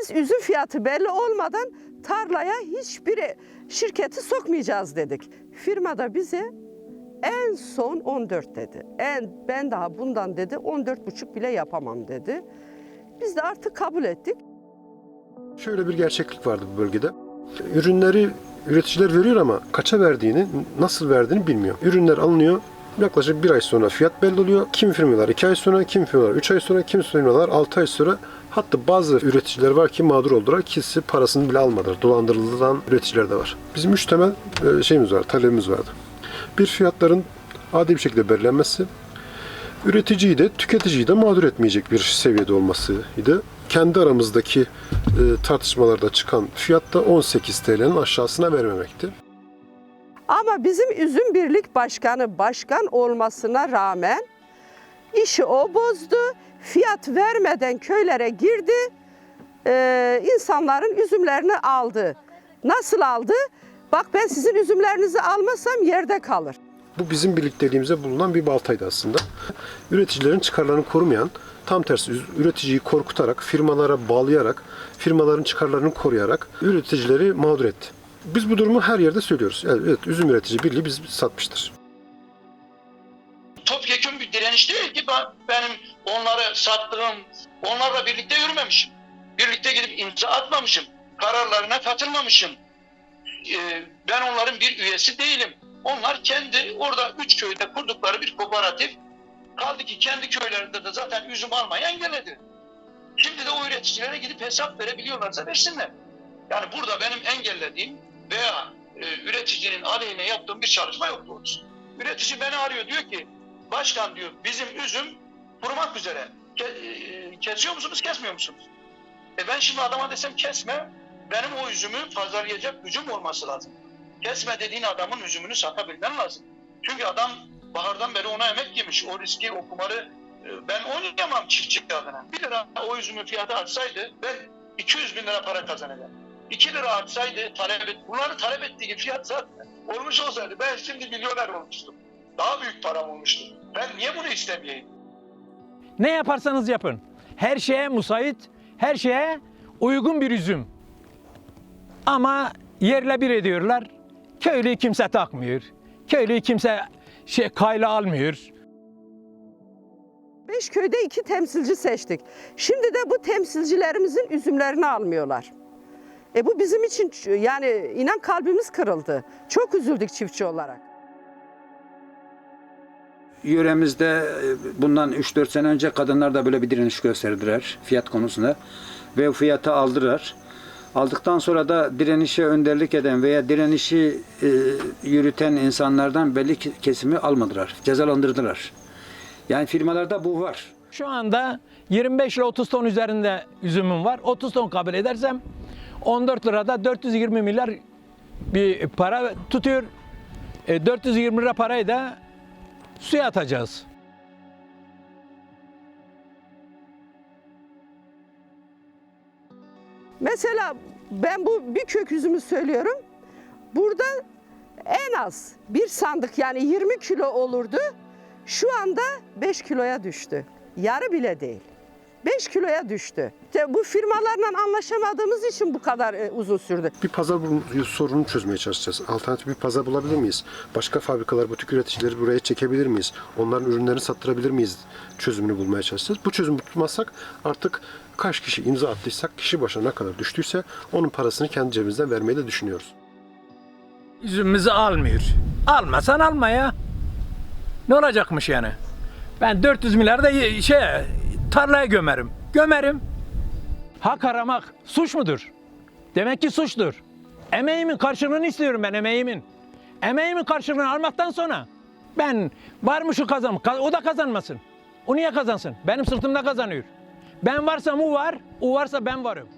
Biz üzüm fiyatı belli olmadan tarlaya hiçbir şirketi sokmayacağız dedik. Firma da bize en son 14 dedi. En ben daha bundan dedi 14 buçuk bile yapamam dedi. Biz de artık kabul ettik. Şöyle bir gerçeklik vardı bu bölgede. Ürünleri üreticiler veriyor ama kaça verdiğini, nasıl verdiğini bilmiyor. Ürünler alınıyor. Yaklaşık bir ay sonra fiyat belli oluyor. Kim firmalar iki ay sonra, kim firmalar üç ay sonra, kim firmalar altı ay sonra. Hatta bazı üreticiler var ki mağdur oldular. Kimisi parasını bile almadılar. Dolandırılan üreticiler de var. Bizim üç temel e, şeyimiz var, talebimiz vardı. Bir fiyatların adil bir şekilde belirlenmesi, üreticiyi de tüketiciyi de mağdur etmeyecek bir seviyede olmasıydı. Kendi aramızdaki e, tartışmalarda çıkan fiyat da 18 TL'nin aşağısına vermemekti. Ama bizim Üzüm Birlik Başkanı başkan olmasına rağmen işi o bozdu. Fiyat vermeden köylere girdi. Ee, insanların üzümlerini aldı. Nasıl aldı? Bak ben sizin üzümlerinizi almasam yerde kalır. Bu bizim birlikteliğimize bulunan bir baltaydı aslında. Üreticilerin çıkarlarını korumayan, tam tersi üreticiyi korkutarak, firmalara bağlayarak, firmaların çıkarlarını koruyarak üreticileri mağdur etti. Biz bu durumu her yerde söylüyoruz. Evet, üzüm üretici birliği biz satmıştır. topyekun bir direniş değil ki ben, benim onları sattığım, onlarla birlikte yürümemişim. Birlikte gidip imza atmamışım. Kararlarına katılmamışım. Ee, ben onların bir üyesi değilim. Onlar kendi orada üç köyde kurdukları bir kooperatif. Kaldı ki kendi köylerinde de zaten üzüm almayı engelledi. Şimdi de o üreticilere gidip hesap verebiliyorlarsa versinler. Yani burada benim engellediğim veya e, üreticinin aleyhine yaptığım bir çalışma yok doğrusu. Üretici beni arıyor diyor ki başkan diyor bizim üzüm kurumak üzere. Ke- e, kesiyor musunuz kesmiyor musunuz? E ben şimdi adama desem kesme benim o üzümü pazarlayacak gücüm olması lazım. Kesme dediğin adamın üzümünü satabilmen lazım. Çünkü adam bahardan beri ona emek yemiş. O riski, o kumarı e, ben oynayamam çiftçi adına. 1 lira o üzümün fiyatı artsaydı ben 200 bin lira para kazanacağım. 2 lira artsaydı talep et, bunları talep ettiği fiyat zaten olmuş olsaydı ben şimdi milyoner olmuştum. Daha büyük param olmuştu. Ben niye bunu istemeyeyim? Ne yaparsanız yapın. Her şeye müsait, her şeye uygun bir üzüm. Ama yerle bir ediyorlar. Köylüyü kimse takmıyor. Köylüyü kimse şey kayla almıyor. Beş köyde iki temsilci seçtik. Şimdi de bu temsilcilerimizin üzümlerini almıyorlar. E bu bizim için yani inan kalbimiz kırıldı. Çok üzüldük çiftçi olarak. Yöremizde e, bundan 3-4 sene önce kadınlar da böyle bir direniş gösterdiler fiyat konusunda. Ve fiyatı aldılar. Aldıktan sonra da direnişe önderlik eden veya direnişi e, yürüten insanlardan belli kesimi almadılar. Cezalandırdılar. Yani firmalarda bu var. Şu anda 25 ile 30 ton üzerinde üzümüm var. 30 ton kabul edersem 14 lirada 420 milyar bir para tutuyor. E, 420 lira parayı da suya atacağız. Mesela ben bu bir kök üzümü söylüyorum. Burada en az bir sandık yani 20 kilo olurdu. Şu anda 5 kiloya düştü. Yarı bile değil. 5 kiloya düştü. İşte bu firmalarla anlaşamadığımız için bu kadar e, uzun sürdü. Bir pazar sorununu çözmeye çalışacağız. Alternatif bir pazar bulabilir miyiz? Başka fabrikalar, butik üreticileri buraya çekebilir miyiz? Onların ürünlerini sattırabilir miyiz? Çözümünü bulmaya çalışacağız. Bu çözümü tutmazsak artık kaç kişi imza attıysak kişi başına ne kadar düştüyse onun parasını kendi cebimizden vermeyi de düşünüyoruz. Üzümümüzü almıyor. Almasan alma ya. Ne olacakmış yani? Ben 400 milyar da şey tarlaya gömerim. Gömerim. Hak aramak suç mudur? Demek ki suçtur. Emeğimin karşılığını istiyorum ben emeğimin. Emeğimin karşılığını almaktan sonra ben var mı şu kazan, ka- o da kazanmasın. O niye kazansın? Benim sırtımda kazanıyor. Ben varsam o var, o varsa ben varım.